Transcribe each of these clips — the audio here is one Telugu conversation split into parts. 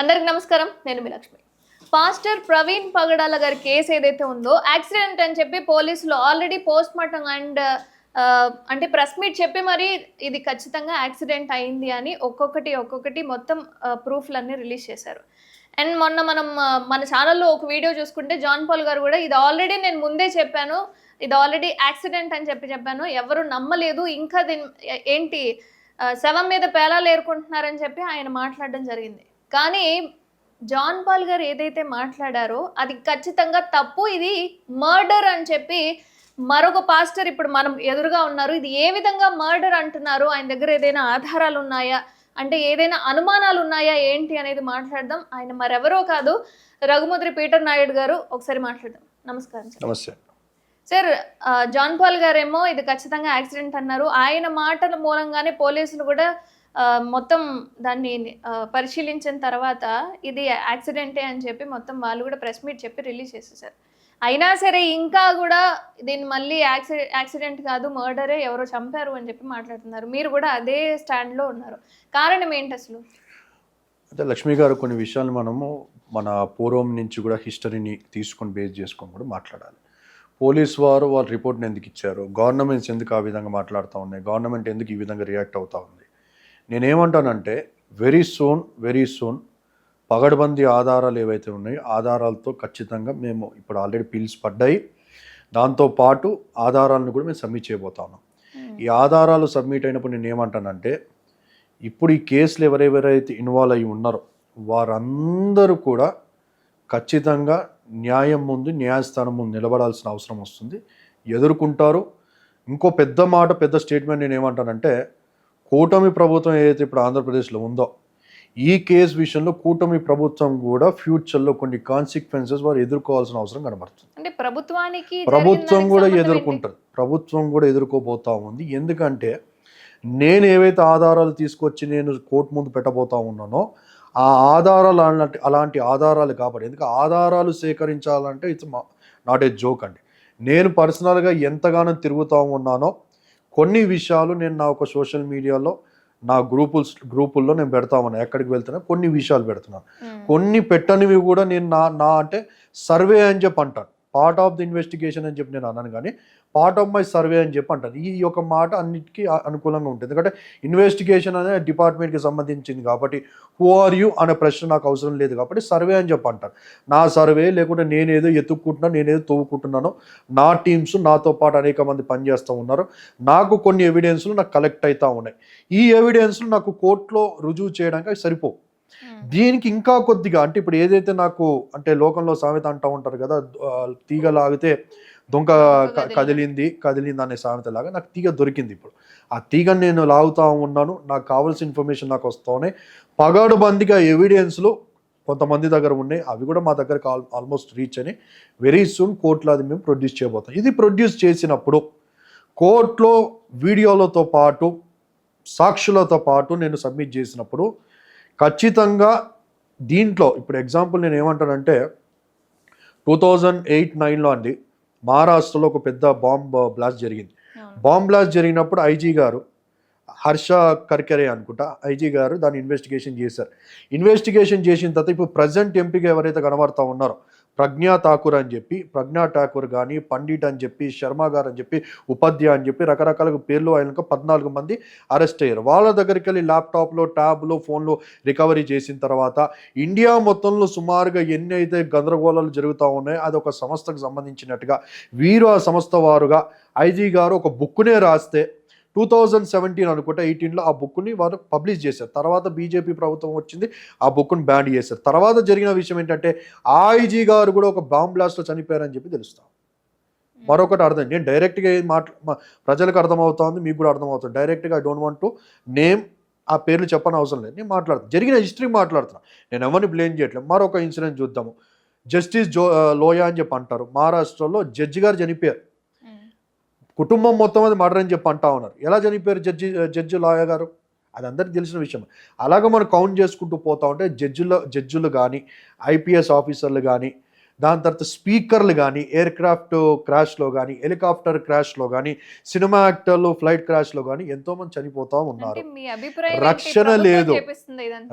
అందరికి నమస్కారం నేను మీ లక్ష్మి. పాస్టర్ ప్రవీణ్ పగడాల గారి కేసు ఏదైతే ఉందో యాక్సిడెంట్ అని చెప్పి పోలీసులు ఆల్రెడీ పోస్ట్ మార్టం అండ్ అంటే ప్రెస్ మీట్ చెప్పి మరి ఇది ఖచ్చితంగా యాక్సిడెంట్ అయింది అని ఒక్కొక్కటి ఒక్కొక్కటి మొత్తం ప్రూఫ్లన్నీ రిలీజ్ చేశారు. అండ్ మొన్న మనం మన ఛానల్లో ఒక వీడియో చూసుకుంటే జాన్ పాల్ గారు కూడా ఇది ఆల్రెడీ నేను ముందే చెప్పాను ఇది ఆల్రెడీ యాక్సిడెంట్ అని చెప్పి చెప్పాను ఎవరు నమ్మలేదు ఇంకా దీని ఏంటి శవం మీద పేలాలు ఏరుకుంటున్నారని చెప్పి ఆయన మాట్లాడడం జరిగింది. కానీ జాన్ పాల్ గారు ఏదైతే మాట్లాడారో అది ఖచ్చితంగా తప్పు. ఇది మర్డర్ అని చెప్పి మరొక పాస్టర్ ఇప్పుడు మనం ఎదురుగా ఉన్నారు. ఇది ఏ విధంగా మర్డర్ అంటున్నారు? ఆయన దగ్గర ఏదైనా ఆధారాలు ఉన్నాయా? అంటే ఏదైనా అనుమానాలు ఉన్నాయా? ఏంటి అనేది మాట్లాడదాం. ఆయన మరెవరో కాదు. రఘుముద్రి పీటర్ నాయుడు గారు ఒకసారి మాట్లాడదాం. నమస్కారం సార్. నమస్తే. సార్ జాన్ పాల్ గారేమో ఇది ఖచ్చితంగా యాక్సిడెంట్ అన్నారు. ఆయన మాటల మూలంగానే పోలీసులు కూడా మొత్తం దాన్ని పరిశీలించిన తర్వాత ఇది యాక్సిడెంటే అని చెప్పి మొత్తం వాళ్ళు కూడా ప్రెస్ మీట్ చెప్పి రిలీజ్ చేసేసారు. అయినా సరే ఇంకా కూడా దీన్ని మళ్ళీ యాక్సిడెంట్ యాక్సిడెంట్ కాదు మర్డరే ఎవరో చంపారు అని చెప్పి మాట్లాడుతున్నారు. మీరు కూడా అదే స్టాండ్లో ఉన్నారు. కారణం ఏంటి అసలు? అంటే లక్ష్మి గారు కొన్ని విషయాలు మనము మన పూర్వం నుంచి కూడా హిస్టరీని తీసుకొని బేస్ చేసుకొని కూడా మాట్లాడాలి. పోలీస్ వారు వాళ్ళ రిపోర్ట్ని ఎందుకు ఇచ్చారు? గవర్నమెంట్స్ ఎందుకు ఆ విధంగా మాట్లాడుతూ ఉన్నాయి? గవర్నమెంట్ ఎందుకు ఈ విధంగా రియాక్ట్ అవుతూ ఉంది? నేనేమంటానంటే వెరీ సూన్ వెరీ సూన్ పగడబందీ ఆధారాలు ఏవైతే ఉన్నాయో ఆధారాలతో ఖచ్చితంగా మేము ఇప్పుడు ఆల్రెడీ పిల్స్ పడ్డాయి. దాంతోపాటు ఆధారాలను కూడా మేము సబ్మిట్ చేయబోతా ఉన్నాం. ఈ ఆధారాలు సబ్మిట్ అయినప్పుడు నేను ఏమంటానంటే ఇప్పుడు ఈ కేసులు ఎవరెవరైతే ఇన్వాల్వ్ అయి ఉన్నారో వారందరూ కూడా ఖచ్చితంగా న్యాయం ముందు న్యాయస్థానం ముందు నిలబడాల్సిన అవసరం వస్తుంది. ఎదుర్కొంటారు. ఇంకో పెద్ద మాట పెద్ద స్టేట్మెంట్ నేను ఏమంటానంటే కూటమి ప్రభుత్వం ఏదైతే ఇప్పుడు ఆంధ్రప్రదేశ్లో ఉందో ఈ కేసు విషయంలో కూటమి ప్రభుత్వం కూడా ఫ్యూచర్లో కొన్ని కాన్సిక్వెన్సెస్ వారు ఎదుర్కోవాల్సిన అవసరం కనబడుతుంది. అంటే ప్రభుత్వానికి ప్రభుత్వం కూడా? ఎదుర్కొంటుంది. ప్రభుత్వం కూడా ఎదుర్కోబోతా ఉంది. ఎందుకంటే నేను ఏవైతే ఆధారాలు తీసుకొచ్చి నేను కోర్టు ముందు పెట్టబోతా ఉన్నానో ఆ ఆధారాలు అలాంటి అలాంటి ఆధారాలు కాబట్టి ఎందుకంటే ఆధారాలు సేకరించాలంటే ఇట్స్ నాట్ ఏ జోక్ అండి. నేను పర్సనల్గా ఎంతగానో తిరుగుతూ ఉన్నానో కొన్ని విషయాలు నేను నా ఒక సోషల్ మీడియాలో నా గ్రూపుల్స్ గ్రూపుల్లో నేను పెడతా ఉన్నాను ఎక్కడికి వెళ్తున్నా కొన్ని విషయాలు పెడుతున్నాను. కొన్ని పెట్టనివి కూడా నేను నా నా అంటే సర్వే అని చెప్పి అంటాను పార్ట్ ఆఫ్ ది ఇన్వెస్టిగేషన్ అని చెప్పి నేను అన్నాను కానీ పార్ట్ ఆఫ్ మై సర్వే అని చెప్పి అంటాను ఈ యొక్క మాట అన్నిటికీ అనుకూలంగా ఉంటుంది. ఎందుకంటే ఇన్వెస్టిగేషన్ అనే డిపార్ట్మెంట్కి సంబంధించింది కాబట్టి హూ ఆర్ యూ అనే ప్రశ్న నాకు అవసరం లేదు కాబట్టి సర్వే అని చెప్పి అంటాను నా సర్వే లేకుంటే నేనేదో ఎత్తుక్కుంటున్నా నేనేదో తవ్వుకుంటున్నానో నా టీమ్స్ నాతో పాటు అనేక మంది పనిచేస్తూ ఉన్నారు. నాకు కొన్ని ఎవిడెన్స్లు నాకు కలెక్ట్ అవుతూ ఉన్నాయి. ఈ ఎవిడెన్స్లు నాకు కోర్టులో రుజువు చేయడానికి సరిపోవు. మ్మ్. దీనికి ఇంకా కొద్దిగా అంటే ఇప్పుడు ఏదైతే నాకు అంటే లోకంలో సామెత అంటూ ఉంటారు కదా ఆ, తీగ లాగితే దొంగ కదిలింది. కదిలింది అనే సామెత లాగా నాకు తీగ దొరికింది ఇప్పుడు. ఆ తీగని నేను లాగుతా ఉన్నాను నాకు కావాల్సిన ఇన్ఫర్మేషన్ నాకు వస్తూనే పగాడు బందిగా ఎవిడెన్స్లు కొంతమంది దగ్గర ఉన్నాయి అవి కూడా మా దగ్గరకు ఆల్ ఆల్మోస్ట్ రీచ్ అని వెరీ సూన్ కోర్టులో అది మేము ప్రొడ్యూస్ చేయబోతాం. ఇది ప్రొడ్యూస్ చేసినప్పుడు కోర్టులో వీడియోలతో పాటు సాక్షులతో పాటు నేను సబ్మిట్ చేసినప్పుడు ఖచ్చితంగా దీంట్లో ఇప్పుడు ఎగ్జాంపుల్ నేను ఏమంటానంటే టూ థౌజండ్ ఎయిట్ నైన్లో అండి మహారాష్ట్రలో ఒక పెద్ద బాంబ్ బ్లాస్ట్ జరిగింది. బాంబ్ బ్లాస్ట్ జరిగినప్పుడు ఐజీ గారు హర్ష కర్కరే అనుకుంటా ఐజీ గారు దాన్ని ఇన్వెస్టిగేషన్ చేశారు ఇన్వెస్టిగేషన్ చేసిన తర్వాత ఇప్పుడు ప్రజెంట్ ఎంపీగా ఎవరైతే కనబడతా ఉన్నారో ప్రజ్ఞా ఠాకూర్ అని చెప్పి ప్రజ్ఞా ఠాకూర్ కానీ పండిట్ అని చెప్పి శర్మ గారు అని చెప్పి ఉపాధ్యాయ అని చెప్పి రకరకాల పేర్లు ఆయనకు పద్నాలుగు మంది అరెస్ట్ అయ్యారు. వాళ్ళ దగ్గరికి వెళ్ళి ల్యాప్టాప్లో ట్యాబ్లో ఫోన్లో రికవరీ చేసిన తర్వాత ఇండియా మొత్తంలో సుమారుగా ఎన్ని అయితే గందరగోళాలు జరుగుతూ ఉన్నాయో అది ఒక సంస్థకు సంబంధించినట్టుగా వీరు ఆ సంస్థ వారుగా ఐజీ గారు ఒక బుక్నే రాస్తే టూ థౌజండ్ సెవెంటీన్ అనుకుంటే ఎయిటీన్లో ఆ బుక్ని వారు పబ్లిష్ చేశారు. తర్వాత బీజేపీ ప్రభుత్వం వచ్చింది ఆ బుక్ని బ్యాన్ చేశారు. తర్వాత జరిగిన విషయం ఏంటంటే ఆ ఐజీ గారు కూడా ఒక బాంబ్ బ్లాస్ట్లో చనిపోయారని చెప్పి తెలుస్తాం. మరొకటి అర్థం నేను డైరెక్ట్గా ఏం మాట్లా ప్రజలకు అర్థమవుతోంది మీకు కూడా అర్థమవుతుంది. డైరెక్ట్గా I don't want to name ఆ పేర్లు చెప్పని అవసరం లేదు. నేను మాట్లాడుతాను జరిగిన హిస్టరీ మాట్లాడుతున్నా. నేను ఎవరిని బ్లేమ్ చేయట్లేదు. మరొక ఇన్సిడెంట్ చూద్దాము. జస్టిస్ జో లోయా అని చెప్పి అంటారు. మహారాష్ట్రలో జడ్జి గారు చనిపోయారు. కుటుంబం మొత్తం అది మర్డర్ అని చెప్పి అంటా ఉన్నారు. ఎలా చనిపోయారు జడ్జి జడ్జి లాయ గారు? అది అందరికి తెలిసిన విషయం. అలాగ మనం కౌంట్ చేసుకుంటూ పోతా ఉంటే జడ్జిల జడ్జిలు కానీ ఐపీఎస్ ఆఫీసర్లు కానీ దాని తర్వాత స్పీకర్లు కానీ ఎయిర్ క్రాఫ్ట్ క్రాష్లో కానీ హెలికాప్టర్ క్రాష్లో కానీ సినిమా యాక్టర్లు ఫ్లైట్ క్రాష్లో కానీ ఎంతోమంది చనిపోతూ ఉన్నారు. రక్షణ లేదు.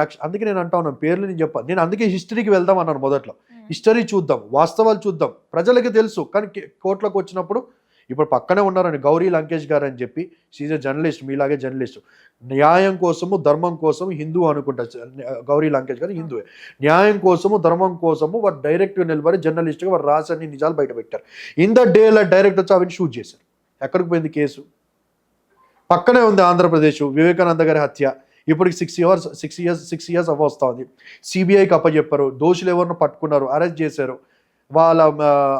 రక్ష అందుకే నేను అంటా ఉన్నాను పేర్లు నేను చెప్పాను నేను అందుకే హిస్టరీకి వెళ్దాం అన్నాను మొదట్లో. హిస్టరీ చూద్దాం వాస్తవాలు చూద్దాం. ప్రజలకి తెలుసు కానీ కోర్టులోకి వచ్చినప్పుడు ఇప్పుడు పక్కనే ఉన్నారని గౌరీ లంకేష్ గారు అని చెప్పి. షీజ్ అ జర్నలిస్ట్ మీలాగే జర్నలిస్ట్ న్యాయం కోసము ధర్మం కోసం హిందూ అనుకుంటా. గౌరీ లంకేష్ గారు హిందువే న్యాయం కోసము ధర్మం కోసము వారు డైరెక్ట్ నిలబడి జర్నలిస్ట్గా వారు రాసని నిజాలు బయట పెట్టారు. ఇన్ ద డే డైరెక్ట్ వచ్చి అవన్నీ షూట్ చేశారు. ఎక్కడికి పోయింది కేసు? పక్కనే ఉంది ఆంధ్రప్రదేశ్. వివేకానంద గారి హత్య. ఇప్పటికి six years six years six years అవ్వస్తా ఉంది. సిబిఐకి అప్పచెప్పారు. దోషులు ఎవరిని పట్టుకున్నారు అరెస్ట్ చేశారు. వాళ్ళ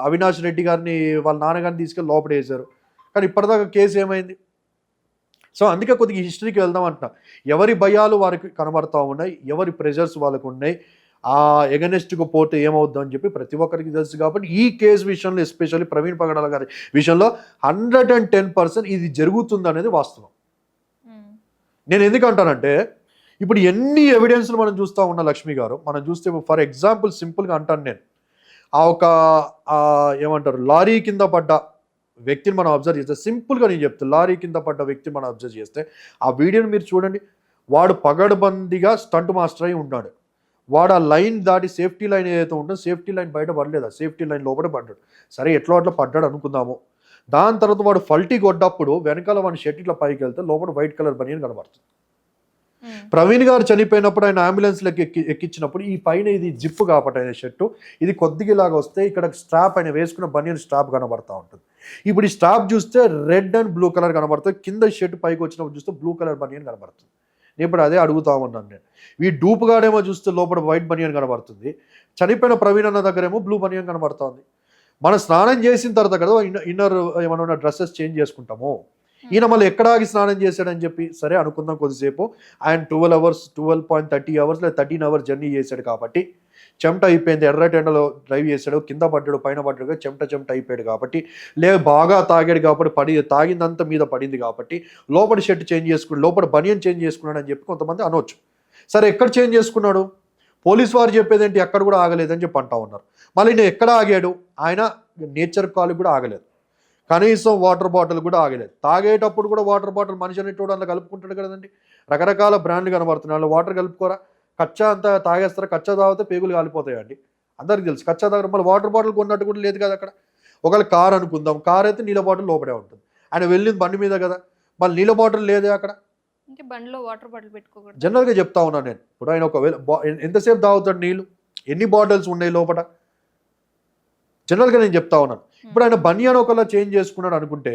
అవినాష్ రెడ్డి గారిని వాళ్ళ నాన్నగారిని తీసుకెళ్ళి లోపడేశారు కానీ ఇప్పటిదాకా కేసు ఏమైంది? సో అందుకే కొద్దిగా హిస్టరీకి వెళ్దాం అంటున్నా. ఎవరి భయాలు వారికి కనబడతా ఉన్నాయి? ఎవరి ప్రెజర్స్ వాళ్ళకు ఉన్నాయి? ఆ ఎగనెస్ట్కు పోతే ఏమవుద్దాం అని చెప్పి ప్రతి ఒక్కరికి తెలుసు కాబట్టి ఈ కేసు విషయంలో ఎస్పెషల్లీ ప్రవీణ్ పగడాల గారి విషయంలో హండ్రెడ్ అండ్ టెన్ పర్సెంట్ ఇది జరుగుతుంది అనేది వాస్తవం. నేను ఎందుకు అంటానంటే ఇప్పుడు ఎన్ని ఎవిడెన్స్లు మనం చూస్తూ ఉన్న లక్ష్మి గారు మనం చూస్తే ఫర్ ఎగ్జాంపుల్ సింపుల్గా అంటాను నేను. ఆ ఒక ఏమంటారు లారీ కింద పడ్డ వ్యక్తిని మనం అబ్జర్వ్ చేస్తే సింపుల్గా నేను చెప్తాను లారీ కింద పడ్డ వ్యక్తిని మనం అబ్జర్వ్ చేస్తే ఆ వీడియోని మీరు చూడండి. వాడు పగడబందిగా స్టంట్ మాస్టర్ అయి ఉన్నాడు. వాడు ఆ లైన్ దాటి సేఫ్టీ లైన్ ఏదైతే ఉంటుందో సేఫ్టీ లైన్ బయట పడలేదు? సేఫ్టీ లైన్ లోపల పడ్డాడు. సరే ఎట్లా అట్లా పడ్డాడు అనుకుందాము. దాని తర్వాత వాడు ఫల్టీ కొట్టప్పుడు వెనకాల వాడి షర్ట్ ఇట్లా పైకి వెళ్తే లోపల వైట్ కలర్ బనియన్ కనబడుతుంది. Hmm. ప్రవీణ్ గారు చనిపోయినప్పుడు ఆయన అంబులెన్స్లోకి ఎక్కి ఎక్కించినప్పుడు ఈ పైన ఇది జిప్ కాబట్టి ఆయన షర్టు ఇది కొద్దిగా ఇలాగ వస్తే ఇక్కడ స్ట్రాప్ ఆయన వేసుకున్న బనియన్ స్ట్రాప్ కనబడతా ఉంటుంది. ఇప్పుడు ఈ స్ట్రాప్ చూస్తే రెడ్ అండ్ బ్లూ కలర్ కనబడుతుంది కింద షర్ట్ పైకి వచ్చినప్పుడు చూస్తే బ్లూ కలర్ బనియన్ కనబడుతుంది. నేను ఇప్పుడు అదే అడుగుతా ఉన్నాను నేను. ఈ డూపుగాడేమో చూస్తే లోపల వైట్ బనియన్ కనబడుతుంది. చనిపోయిన ప్రవీణ్ అన్న దగ్గరేమో బ్లూ బనియన్ కనబడుతుంది మనం స్నానం చేసిన తర్వాత కదా ఇన్నర్ ఇన్నర్ ఏమన్నా డ్రెస్సెస్ చేంజ్ చేసుకుంటాము. ఈయన మళ్ళీ ఎక్కడ ఆగి స్నానం చేశాడని చెప్పి సరే అనుకుందాం కొద్దిసేపు. ఆయన twelve hours twelve point thirty hours లేదా థర్టీన్ అవర్స్ జర్నీ చేశాడు కాబట్టి చెమట అయిపోయింది. ఎర్రటి ఎండలో డ్రైవ్ చేశాడు. కింద పడ్డాడు పైన పడ్డాడు చెమట చెమట అయిపోయాడు కాబట్టి. లేదు బాగా తాగాడు కాబట్టి పడి తాగిందంతా మీద పడింది కాబట్టి లోపల షర్ట్ చేంజ్ చేసుకుని లోపల బనియన్ చేంజ్ చేసుకున్నాడు అని చెప్పి కొంతమంది అనొచ్చు. సరే ఎక్కడ చేంజ్ చేసుకున్నాడు? పోలీస్ వారు చెప్పేది ఏంటి? ఎక్కడ కూడా ఆగలేదని చెప్పి అంటా ఉన్నారు. మళ్ళీ నేను ఎక్కడ ఆగాడు? ఆయన నేచర్ కాలు కూడా ఆగలేదు. కనీసం వాటర్ బాటిల్ కూడా ఆగలేదు. తాగేటప్పుడు కూడా వాటర్ బాటిల్ మనిషి అనేటోడు అందులో కలుపుకుంటాడు కదండి. రకరకాల బ్రాండ్లు కనబడుతున్నాయి. అందులో వాటర్ కలుపుకోరా? కచ్చా అంతా తాగేస్తారా? కచ్చా తాగితే పేగులు కాలిపోతాయండి. అందరికి తెలుసు. కచ్చా తాగడం మళ్ళీ వాటర్ బాటిల్ కొన్నట్టు కూడా లేదు కదా అక్కడ. ఒకవేళ కార్ అనుకుందాం. కార్ అయితే నీళ్ళ బాటిల్ లోపడే ఉంటుంది. ఆయన వెళ్ళింది బండి మీద కదా. మళ్ళీ నీళ్ళ బాటిల్ లేదే అక్కడ. బండిలో వాటర్ బాటిల్ పెట్టుకోకూడదు. జనరల్గా చెప్తా ఉన్నాను నేను. ఇప్పుడు ఆయన ఒకవేళ ఎంతసేపు తాగుతాడు నీళ్ళు? ఎన్ని బాటిల్స్ ఉన్నాయి లోపల? జనరల్గా నేను చెప్తా ఉన్నాను. ఇప్పుడు ఆయన బనియాన్ ఒకలా చేంజ్ చేసుకున్నాడు అనుకుంటే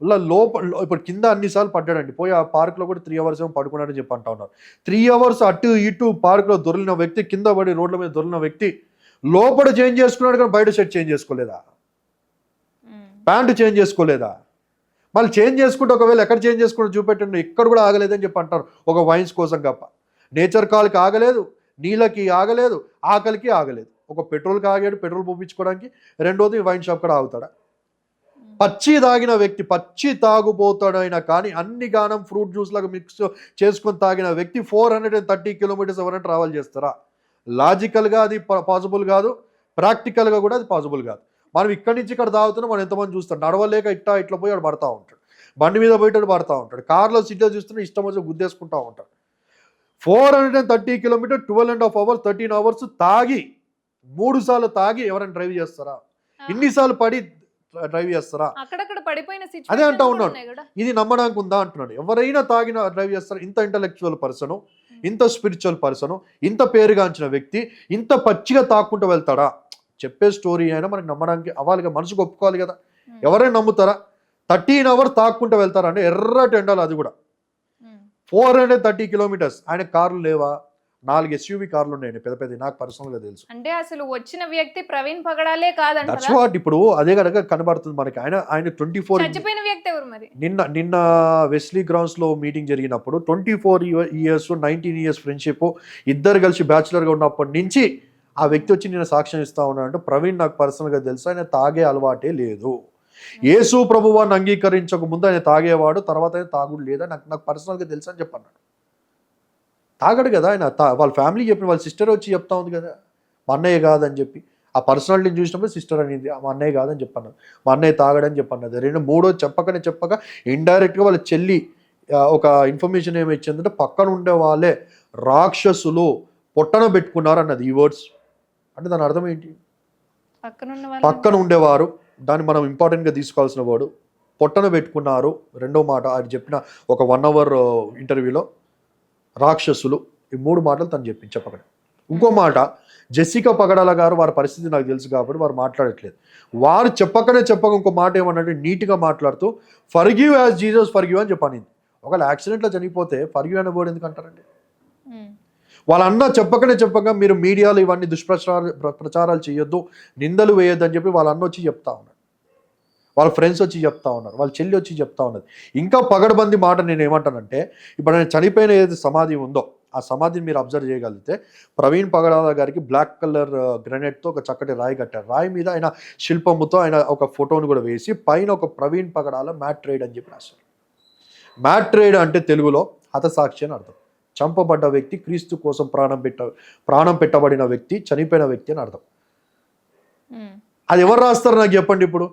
ఇలా లోపల ఇప్పుడు కింద అన్నిసార్లు పడ్డాడండి. పోయి ఆ పార్క్లో కూడా త్రీ అవర్స్ ఏమో పడుకున్నాడని చెప్పి అంటా ఉన్నారు. త్రీ అవర్స్ అటు ఇటు పార్క్లో దొరికిన వ్యక్తి కింద పడి రోడ్ల మీద దొరికిన వ్యక్తి లోపల చేంజ్ చేసుకున్నాడు కానీ బయట షర్ట్ చేంజ్ చేసుకోలేదా. ప్యాంటు చేంజ్ చేసుకోలేదా? మళ్ళీ చేంజ్ చేసుకుంటే ఒకవేళ ఎక్కడ చేంజ్ చేసుకుంటే చూపెట్టండి. ఎక్కడ కూడా ఆగలేదని చెప్పి అంటారు ఒక వైన్స్ కోసం కప్ప నేచర్ కాల్కి ఆగలేదు నీళ్ళకి ఆగలేదు ఆకలికి ఆగలేదు. ఒక పెట్రోల్కి ఆగాడు పెట్రోల్ పోపించుకోవడానికి రెండోది వైన్ షాప్ కూడా ఆగుతాడా? పచ్చి తాగిన వ్యక్తి పచ్చి తాగుపోతాడు అయినా కానీ అన్ని గానం ఫ్రూట్ జ్యూస్ లాగా మిక్స్ చేసుకొని తాగిన వ్యక్తి four hundred and thirty kilometres ఎవరైనా ట్రావెల్ చేస్తారా? లాజికల్గా అది పాసిబుల్ కాదు. ప్రాక్టికల్గా కూడా అది పాసిబుల్ కాదు. మనం ఇక్కడి నుంచి ఇక్కడ తాగుతున్నాం మనం ఎంతమంది చూస్తాం. నడవలేక ఇట్టా ఇట్లా పోయి వాడు పడతా ఉంటాడు. బండి మీద పోయేటాడు పడతా ఉంటాడు. కార్లో సిటీలో చూస్తున్నా ఇష్టం వచ్చి గుద్దేసుకుంటా ఉంటాడు. Four hundred and thirty kilometre twelve and half hours thirteen hours తాగి మూడు సార్లు తాగి ఎవరైనా డ్రైవ్ చేస్తారా? ఇన్నిసార్లు పడి డ్రైవ్ చేస్తారా? అక్కడక్కడ పడిపోయిన అదే అంటా కూడా ఇది నమ్మడానికి ఉందా అంటున్నాడు. ఎవరైనా తాగిన డ్రైవ్ చేస్తారు? ఇంత ఇంటలెక్చువల్ పర్సన్ ఇంత స్పిరిచువల్ పర్సన్ ఇంత పేరుగాంచిన వ్యక్తి ఇంత పచ్చిగా తాక్కుంటూ వెళ్తాడా? చెప్పే స్టోరీ అయినా మనకి నమ్మడానికి అవ్వాలిగా మనసుకు ఒప్పుకోవాలి కదా. ఎవరైనా నమ్ముతారా? థర్టీన్ అవర్ తాక్కుంటూ వెళ్తారా? అంటే ఎర్రటి ఎండాలి అది కూడా. ఫోర్ హండ్రెడ్ థర్టీ కిలోమీటర్స్ ఆయన కార్లు లేవా? నాలుగు ఎస్యూవి కార్లు ఉన్నాయండి పెద్ద పెద్ద నాకు పర్సనల్గా తెలుసు. అంటే అసలు వచ్చిన వ్యక్తి ప్రవీణ్ పగడాలే వాట్ ఇప్పుడు అదే కనుక కనబడుతుంది మనకి. ఆయన ఆయన ట్వంటీ ఫోర్ చచ్చిపోయిన వ్యక్తి ఎవరు మరి? నిన్న నిన్న వెస్లీ గ్రౌండ్స్లో మీటింగ్ జరిగినప్పుడు twenty four years nineteen years friendship ఇద్దరు కలిసి బ్యాచులర్గా ఉన్నప్పటి నుంచి ఆ వ్యక్తి వచ్చి నేను సాక్ష్యం ఇస్తా ఉన్నాడు అంటే ప్రవీణ్ నాకు పర్సనల్గా తెలుసు. ఆయన తాగే అలవాటే లేదు. యేసు ప్రభువాన్ని అంగీకరించక ముందు ఆయన తాగేవాడు తర్వాత ఆయన తాగుడు లేదా? నాకు నాకు పర్సనల్గా తెలుసు అని చెప్పన్నాడు. తాగడు కదా ఆయన. తా వాళ్ళ ఫ్యామిలీ చెప్పిన వాళ్ళ సిస్టర్ వచ్చి చెప్తా ఉంది కదా. మా అన్నయ్య కాదని చెప్పి. ఆ పర్సనాలిటీని చూసినప్పుడు సిస్టర్ అనేది మా అన్నయ్య కాదని చెప్పన్నది మా అన్నయ్య తాగడని చెప్పన్నది రెండు మూడో చెప్పకనే చెప్పక ఇండైరెక్ట్గా వాళ్ళ చెల్లి ఒక ఇన్ఫర్మేషన్ ఏమి ఇచ్చిందంటే పక్కన ఉండే వాళ్ళే రాక్షసులు పొట్టన పెట్టుకున్నారు అన్నది ఈ వర్డ్స్. అంటే దాని అర్థం ఏంటి? పక్కన ఉండేవారు దాన్ని మనం ఇంపార్టెంట్గా తీసుకోవాల్సిన వాడు పొట్టన పెట్టుకున్నారు రెండో మాట ఆయన చెప్పిన ఒక వన్ అవర్ ఇంటర్వ్యూలో. రాక్షసులు ఈ మూడు మాటలు తను చెప్పింది చెప్పకండి ఇంకో మాట జెసికా పగడాల గారు వారి పరిస్థితి నాకు తెలుసు కాబట్టి వారు మాట్లాడట్లేదు. వారు చెప్పకనే చెప్పక ఇంకో మాట ఏమన్నాడు నీట్గా మాట్లాడుతూ ఫర్గివ్ యాజ్ జీసస్ ఫర్గివ్ అని చెప్పాను ఒకవేళ యాక్సిడెంట్లో చనిపోతే ఫర్గివ్ అనే వర్డ్ ఎందుకు అంటారండి? ఉమ్, వాళ్ళ అన్న చెప్పకనే చెప్పక మీరు మీడియాలో ఇవన్నీ దుష్ప్రచారాలు ప్ర- ప్రచారాలు చేయొద్దు నిందలు వేయొద్దు అని చెప్పి వాళ్ళ అన్న వచ్చి చెప్తా ఉన్నాడు వాళ్ళ ఫ్రెండ్స్ వచ్చి చెప్తా ఉన్నారు వాళ్ళ చెల్లి వచ్చి చెప్తా ఉన్నది. ఇంకా పగడబంది మాట నేను ఏమంటానంటే ఇప్పుడు ఆయన చనిపోయిన ఏదైతే సమాధి ఉందో ఆ సమాధిని మీరు అబ్జర్వ్ చేయగలిగితే ప్రవీణ్ పగడాల గారికి బ్లాక్ కలర్ గ్రనైట్తో ఒక చక్కటి రాయి కట్టారు. రాయి మీద ఆయన శిల్పముతో ఆయన ఒక ఫోటోను కూడా వేసి పైన ఒక ప్రవీణ్ పగడాల మ్యాట్ ట్రేడ్ అని చెప్పి రాశారు. మ్యాట్ ట్రేడ్ అంటే తెలుగులో హతసాక్షి అని అర్థం. చంపబడ్డ వ్యక్తి క్రీస్తు కోసం ప్రాణం పెట్ట ప్రాణం పెట్టబడిన వ్యక్తి చనిపోయిన వ్యక్తి అని అర్థం. అది ఎవరు రాస్తారు నాకు చెప్పండి ఇప్పుడు?